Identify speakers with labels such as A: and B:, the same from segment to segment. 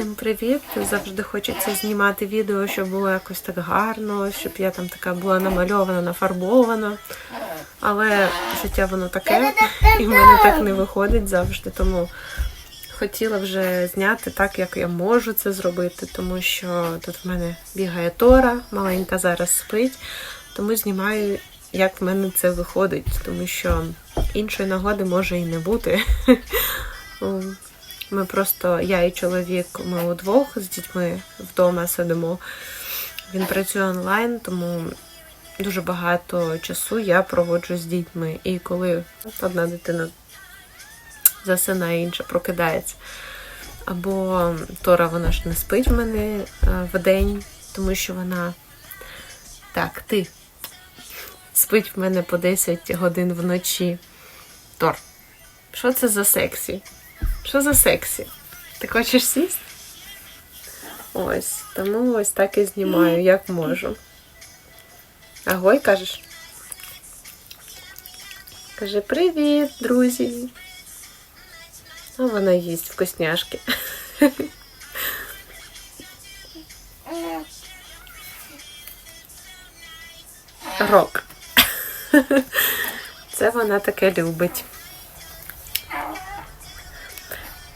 A: Всім привіт! Завжди хочеться знімати відео, щоб було якось так гарно, щоб я там така була намальована, нафарбована. Але життя воно таке, і в мене так не виходить завжди. Тому хотіла вже зняти так, як я можу це зробити, тому що тут в мене бігає Тора, маленька зараз спить, тому знімаю, як в мене це виходить, тому що іншої нагоди може і не бути. Ми просто, я і чоловік, ми удвох з дітьми вдома сидимо. Він працює онлайн, тому дуже багато часу я проводжу з дітьми. І коли одна дитина засинає, інша прокидається. Або Тора вона ж не спить в мене в день, тому що вона так, ти спить в мене по 10 годин вночі. Тор, що це за сексі? Що за сексі? Ти хочеш сісти? Ось, тому ось так і знімаю, як можу. Агой, кажеш? Каже, привіт, друзі. А вона їсть вкусняшки. Рок. Це вона таке любить.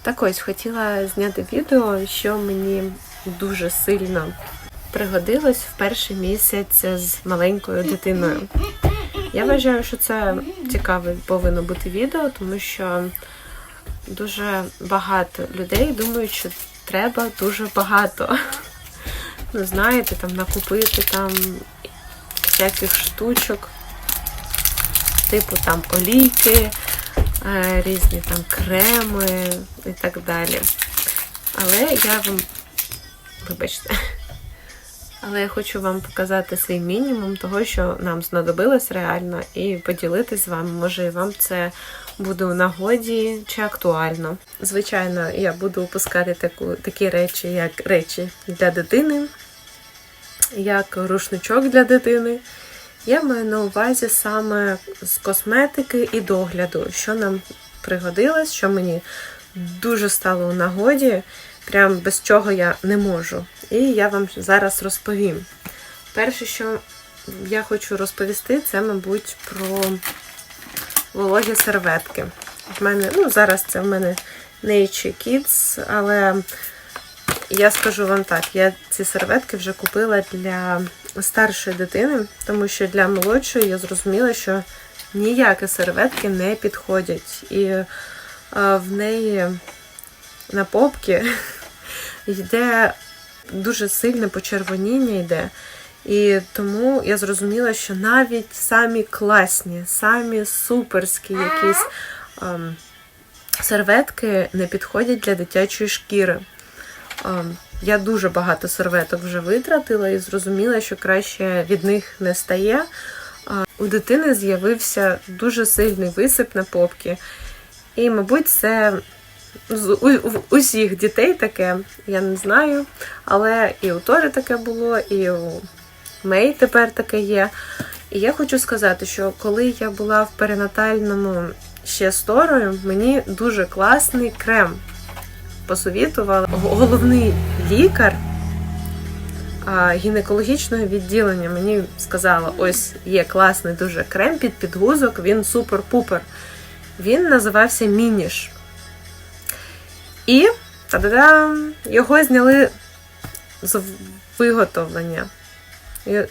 A: Так ось хотіла зняти відео, що мені дуже сильно пригодилось в перший місяць з маленькою дитиною. Я вважаю, що це цікаве повинно бути відео, тому що дуже багато людей думають, що треба дуже багато. Ну, знаєте, там накупити там всяких штучок, типу там олійки, різні там креми і так далі. Але я вам, вибачте, але я хочу вам показати свій мінімум того, що нам знадобилось реально, і поділитись з вами. Може, вам це буде у нагоді чи актуально. Звичайно, я буду опускати таку, такі речі, як речі для дитини, як рушничок для дитини. Я маю на увазі саме з косметики і догляду, що нам пригодилось, що мені дуже стало у нагоді, прям без чого я не можу. І я вам зараз розповім. Перше, що я хочу розповісти, це, мабуть, про вологі серветки. В мене, ну, зараз це в мене Nature Kids, але я скажу вам так, я ці серветки вже купила для старшої дитини, тому що для молодшої я зрозуміла, що ніякі серветки не підходять. І а, в неї на попці йде дуже сильне почервоніння йде. І тому я зрозуміла, що навіть самі класні, самі суперські якісь ем, серветки не підходять для дитячої шкіри. Ем, я дуже багато серветок вже витратила і зрозуміла, що краще від них не стає. У дитини з'явився дуже сильний висип на попці. І, мабуть, це з усіх дітей таке, я не знаю. Але і у Тори таке було, і у Мей тепер таке є. І я хочу сказати, що коли я була в перинатальному ще з Торою, мені дуже класний крем посовітувала. Головний лікар гінекологічного відділення мені сказала: ось є класний дуже крем під підгузок, він супер-пупер. Він називався Мініш. І його зняли з виготовлення.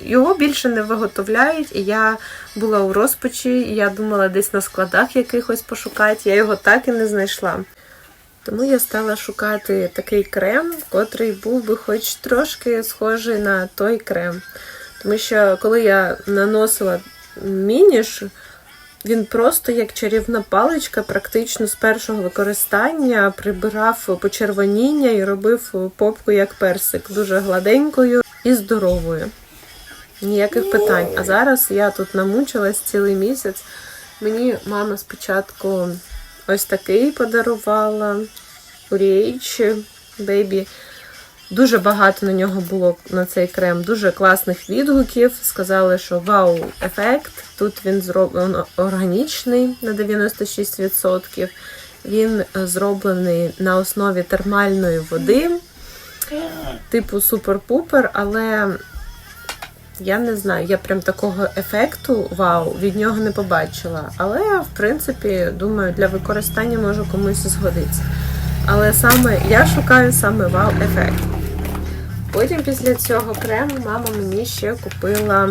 A: Його більше не виготовляють, і я була у розпачі, і я думала десь на складах якихось пошукати. Я його так і не знайшла. Тому я стала шукати такий крем, котрий був би хоч трошки схожий на той крем. Тому що коли я наносила мініш, він просто як чарівна паличка, практично з першого використання прибирав почервоніння і робив попку як персик, дуже гладенькою і здоровою. Ніяких питань. А зараз я тут намучилась цілий місяць. Мені мама спочатку ось такий подарувала Уріч Бейбі. Дуже багато на нього було на цей крем, дуже класних відгуків. Сказали, що вау-ефект. Тут він зроблений органічний на 96%. Він зроблений на основі термальної води. типу супер-пупер, але я не знаю, я прям такого ефекту вау від нього не побачила. Але, в принципі, думаю, для використання може комусь згодиться. Але саме я шукаю саме вау-ефект. Потім після цього крему мама мені ще купила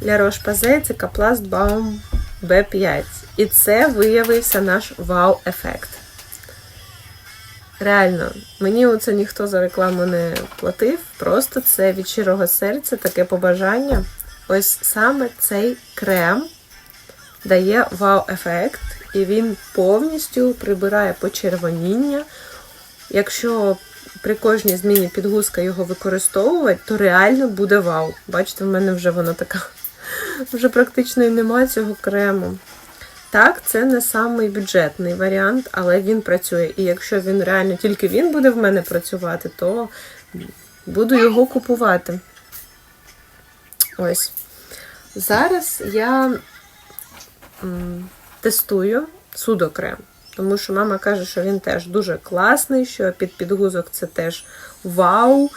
A: для Roche-Posay Cicaplast Balm B5. І це виявився наш вау-ефект. Реально, мені оце ніхто за рекламу не платив. Просто це від щирого серця таке побажання. Ось саме цей крем дає вау-ефект, і він повністю прибирає почервоніння. Якщо при кожній зміні підгузка його використовувати, то реально буде вау. Бачите, в мене вже воно така. Вже практично і немає цього крему. Так, це не самий бюджетний варіант, але він працює. І якщо він реально тільки він буде в мене працювати, то буду його купувати. Ось. Зараз я тестую судокрем. Тому що мама каже, що він теж дуже класний, що під підгузок це теж вау.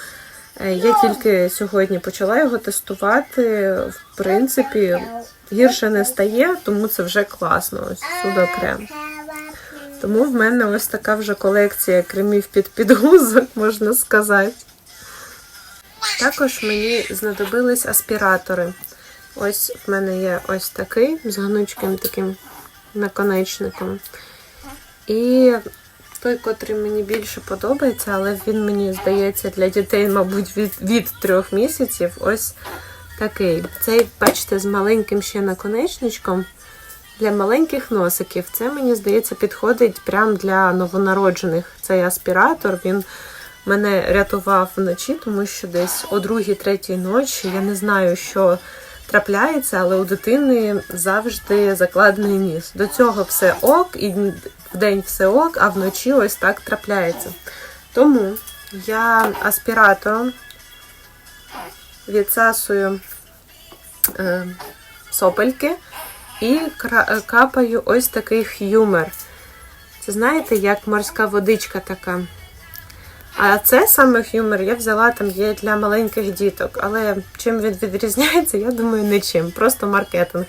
A: Е, Я тільки сьогодні почала його тестувати. В принципі, гірше не стає, тому це вже класно. Ось судокрем. Тому в мене ось така вже колекція кремів під підгузок, можна сказати. Також мені знадобились аспіратори. Ось в мене є ось такий з гнучким таким наконечником. І той, котрий мені більше подобається, але він мені здається для дітей, мабуть, від, від трьох місяців. Ось такий. Цей, бачите, з маленьким ще наконечничком. Для маленьких носиків. Це, мені здається, підходить прям для новонароджених. Цей аспіратор, він мене рятував вночі, тому що десь о другій-третій ночі я не знаю, що трапляється, але у дитини завжди закладений ніс. До цього все ок, і вдень все ок, а вночі ось так трапляється. Тому я аспіратором відсасую е, сопельки і е, капаю ось такий х'юмер. Це знаєте, як морська водичка така. А це саме х'юмер я взяла там є для маленьких діток. Але чим він відрізняється, я думаю, нічим. Просто маркетинг.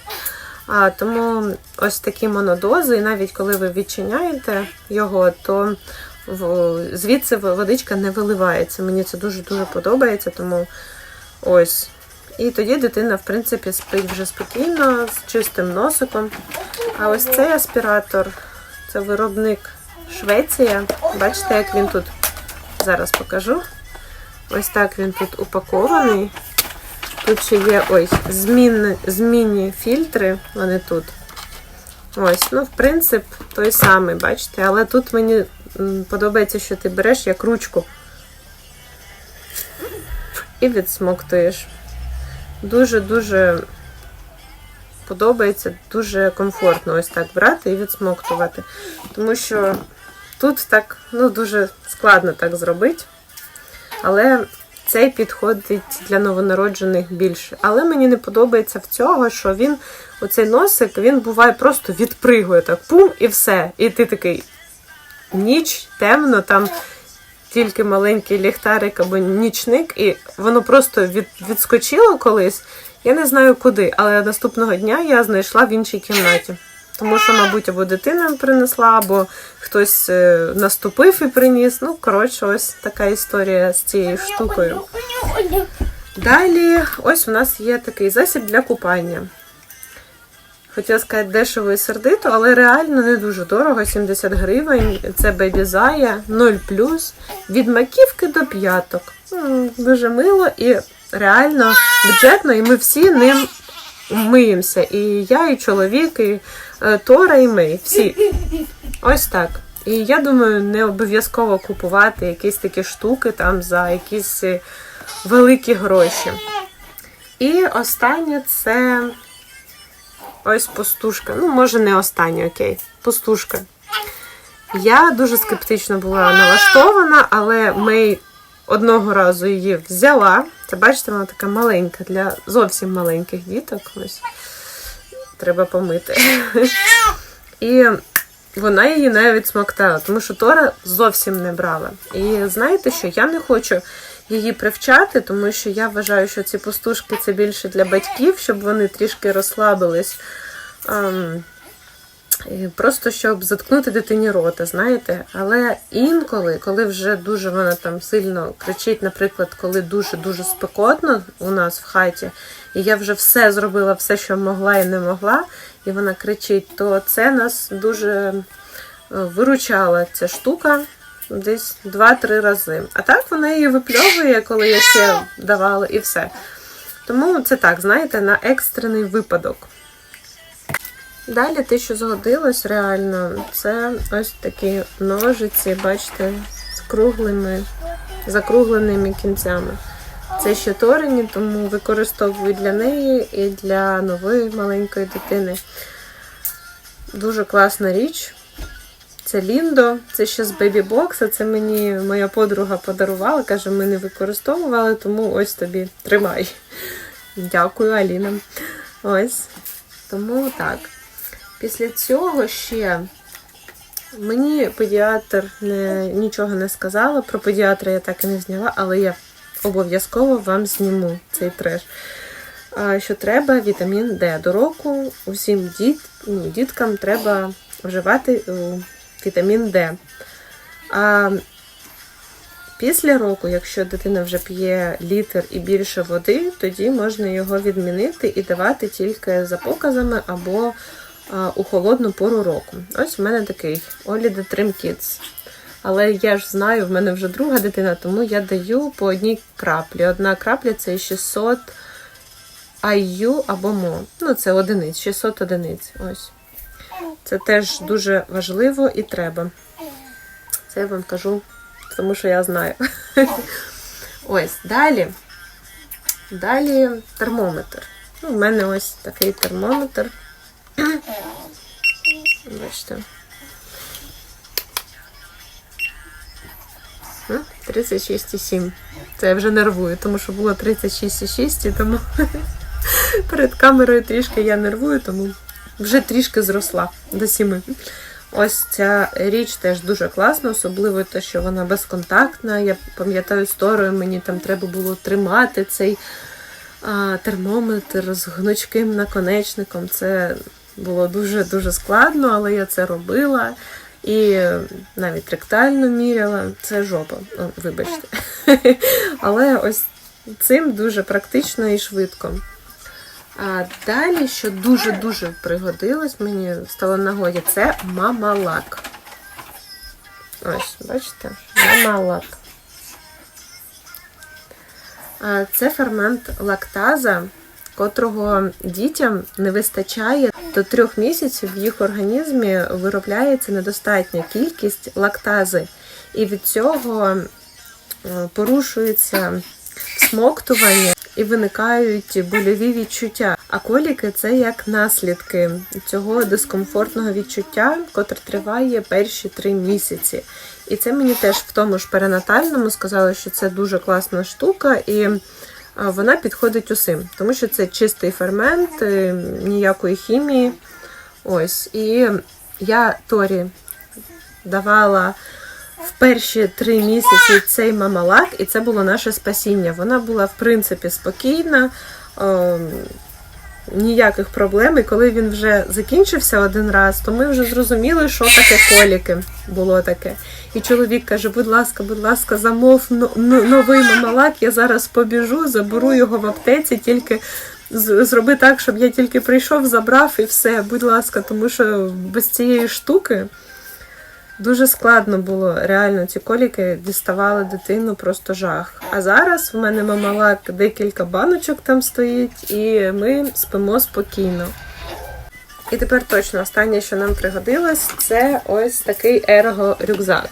A: А, тому ось такі монодози, і навіть коли ви відчиняєте його, то звідси водичка не виливається. Мені це дуже-дуже подобається, тому ось. І тоді дитина, в принципі, спить вже спокійно, з чистим носиком. А ось цей аспіратор це виробник Швеція. Бачите, як він тут зараз покажу. Ось так він тут упакований. Тут ще є ось змінні, фільтри, вони тут. Ось, ну, в принцип, той самий, бачите, але тут мені подобається, що ти береш як ручку і відсмоктуєш. Дуже-дуже подобається, дуже комфортно ось так брати і відсмоктувати. Тому що тут так, ну, дуже складно так зробити. Але цей підходить для новонароджених більше. Але мені не подобається в цього, що він, оцей носик, він буває просто відпригує так, пум, і все. І ти такий ніч, темно, там тільки маленький ліхтарик або нічник, і воно просто від, відскочило колись. Я не знаю куди, але наступного дня я знайшла в іншій кімнаті. Тому що, мабуть, або дитина принесла, або хтось е, наступив і приніс. Ну, коротше, ось така історія з цією штукою. Далі, ось у нас є такий засіб для купання. Хотіла сказати дешево і сердито, але реально не дуже дорого, 70 гривень. Це Baby Zaya 0 від маківки до п'яток. Дуже мило і реально бюджетно, і ми всі ним миємося. І я, і чоловік, і е, Тора, і ми. Всі. Ось так. І я думаю, не обов'язково купувати якісь такі штуки там за якісь е, великі гроші. І останнє це ось пустушка. Ну, може, не останнє, окей. Пустушка. Я дуже скептично була налаштована, але Мей одного разу її взяла. Це бачите, вона така маленька для зовсім маленьких діток. Ось треба помити. І вона її навіть смоктала, тому що Тора зовсім не брала. І знаєте що? Я не хочу її привчати, тому що я вважаю, що ці пустушки це більше для батьків, щоб вони трішки розслабились. Ем, Просто щоб заткнути дитині рота, знаєте. Але інколи, коли вже дуже вона там сильно кричить, наприклад, коли дуже-дуже спекотно у нас в хаті, і я вже все зробила, все, що могла і не могла, і вона кричить, то це нас дуже е, виручала ця штука десь 2-3 рази. А так вона її випльовує, коли я ще давала, і все. Тому це так, знаєте, на екстрений випадок. Далі те, що згодилось реально, це ось такі ножиці, бачите, з круглими, закругленими кінцями. Це ще торені, тому використовую для неї і для нової маленької дитини. Дуже класна річ. Це Ліндо, це ще з бебі-бокса. Це мені моя подруга подарувала. Каже, ми не використовували, тому ось тобі тримай. Дякую, Аліна. Ось. Тому так. Після цього ще мені педіатр не, нічого не сказала. Про педіатра я так і не зняла, але я обов'язково вам зніму цей треш. Що треба вітамін Д. До року усім діт, ну, діткам треба вживати о, вітамін Д. А після року, якщо дитина вже п'є літр і більше води, тоді можна його відмінити і давати тільки за показами або у холодну пору року. Ось в мене такий Olida Trim Kids. Але я ж знаю, в мене вже друга дитина, тому я даю по одній краплі. Одна крапля це 600 IU або МО. Ну, це одиниць, 600 одиниць. Ось. Це теж дуже важливо і треба. Це я вам кажу, тому що я знаю. Ось, далі. Далі термометр. Ну, У мене ось такий термометр. Бачите. 36,7. Це я вже нервую, тому що було 36,6, і тому перед камерою трішки я нервую, тому вже трішки зросла до 7. Ось ця річ теж дуже класна, особливо те, що вона безконтактна. Я пам'ятаю сторою, мені там треба було тримати цей а, термометр з гнучким наконечником. Це було дуже-дуже складно, але я це робила. І навіть ректально міряла. Це жопа, О, вибачте. Але ось цим дуже практично і швидко. А далі, що дуже-дуже пригодилось, мені стало нагоді, це мамалак. Ось, бачите? Мамалак. Це фермент лактаза, котрого дітям не вистачає до трьох місяців в їх організмі виробляється недостатня кількість лактази. І від цього порушується смоктування і виникають больові відчуття. А коліки це як наслідки цього дискомфортного відчуття, котре триває перші три місяці. І це мені теж в тому ж перинатальному сказали, що це дуже класна штука, і вона підходить усім, тому що це чистий фермент, е, ніякої хімії. Ось. І я Торі давала в перші три місяці цей мамалак, і це було наше спасіння. Вона була, в принципі, спокійна, о, ніяких проблем. І коли він вже закінчився один раз, то ми вже зрозуміли, що таке коліки було таке. І чоловік каже: будь ласка, будь ласка, замов новий мамалак, я зараз побіжу, заберу його в аптеці, тільки. Зроби так, щоб я тільки прийшов, забрав і все, будь ласка, тому що без цієї штуки Дуже складно було реально ці коліки діставали дитину просто жах. А зараз в мене мамалак декілька баночок там стоїть, і ми спимо спокійно. І тепер точно останнє, що нам пригодилось, це ось такий ерго-рюкзак.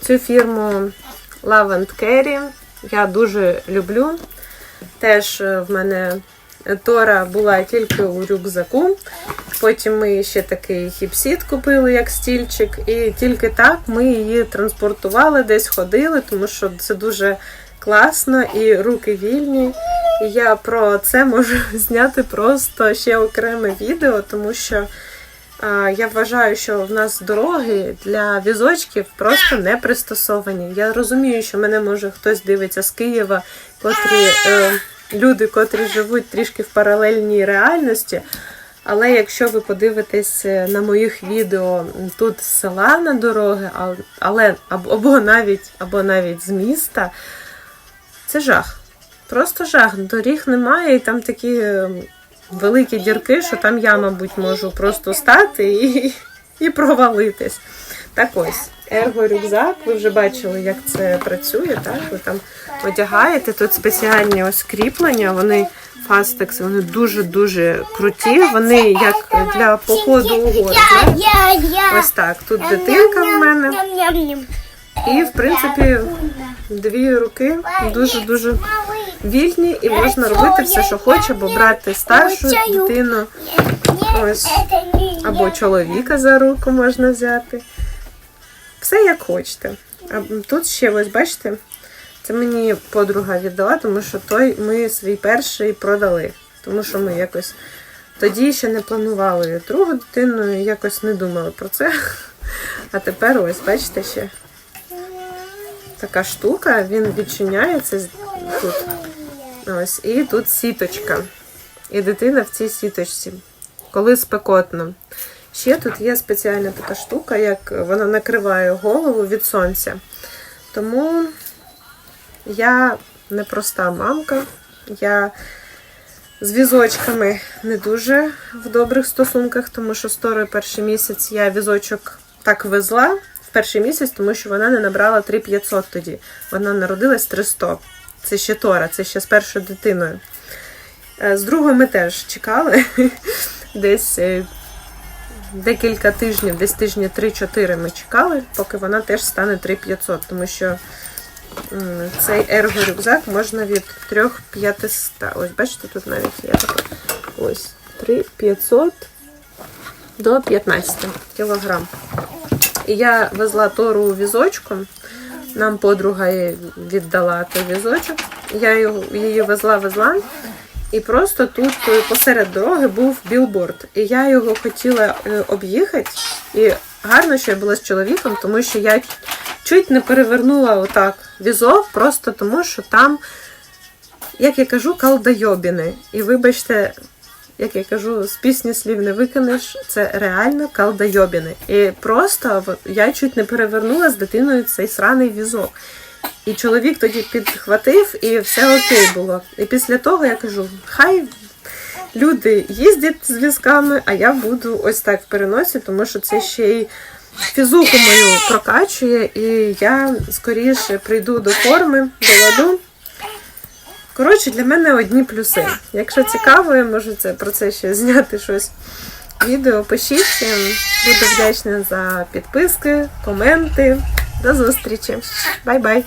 A: Цю фірму Love Carry я дуже люблю. Теж в мене Тора була тільки у рюкзаку. Потім ми ще такий хіпсіт купили, як стільчик, і тільки так ми її транспортували, десь ходили, тому що це дуже класно і руки вільні. І я про це можу зняти просто ще окреме відео, тому що А, Я вважаю, що в нас дороги для візочків просто не пристосовані. Я розумію, що мене може хтось дивиться з Києва, котрі е, люди, котрі живуть трішки в паралельній реальності. Але якщо ви подивитесь е, на моїх відео тут з села на дороги, але або навіть, або навіть з міста, це жах. Просто жах. Доріг немає, і там такі е, великі дірки, що там я, мабуть, можу просто стати і, і провалитись. Так ось, ерго-рюкзак, ви вже бачили, як це працює, так? Ви там одягаєте. Тут спеціальні ось кріплення, вони фастекс, вони дуже-дуже круті. Вони як для походу у гори. Ось так. Тут дитинка в мене. І, в принципі, дві руки дуже-дуже вільні, і можна робити все, що хоче, або брати старшу дитину, ось, або чоловіка за руку можна взяти. Все як хочете. А тут ще ось бачите, це мені подруга віддала, тому що той ми свій перший продали. Тому що ми якось тоді ще не планували другу дитину, і якось не думали про це. А тепер ось, бачите ще така штука, він відчиняється тут. Ось, і тут сіточка. І дитина в цій сіточці, коли спекотно. Ще тут є спеціальна така штука, як вона накриває голову від сонця. Тому я непроста мамка. Я з візочками не дуже в добрих стосунках, тому що сторою перший місяць я візочок так везла в перший місяць, тому що вона не набрала 3500 тоді. Вона народилась 300. Це ще Тора, це ще з першою дитиною. Е, З другою ми теж чекали десь е, декілька тижнів, десь тижні 3-4 ми чекали, поки вона теж стане 3500, тому що цей ерго-рюкзак можна від 3500. Ось бачите, тут навіть є така. Ось 3500 до 15 кілограм. І я везла Тору візочком. Нам подруга віддала той візочок. Я її везла, везла. І просто тут е, посеред дороги був білборд. І я його хотіла е, об'їхати. І гарно, що я була з чоловіком, тому що я чуть не перевернула отак візок, просто тому що там, як я кажу, калдайобіни. І вибачте, як я кажу, з пісні слів не викинеш, це реально калдайобіни. І просто я чуть не перевернула з дитиною цей сраний візок. І чоловік тоді підхватив, і все окей було. І після того я кажу: хай люди їздять з візками, а я буду ось так в переносі, тому що це ще й фізуху мою прокачує, і я скоріше прийду до форми, до ладу. Коротше, для мене одні плюси. Якщо цікаво, я можу це, про це ще зняти щось. Відео пишіть. Буду вдячна за підписки, коменти. До зустрічі. Бай-бай!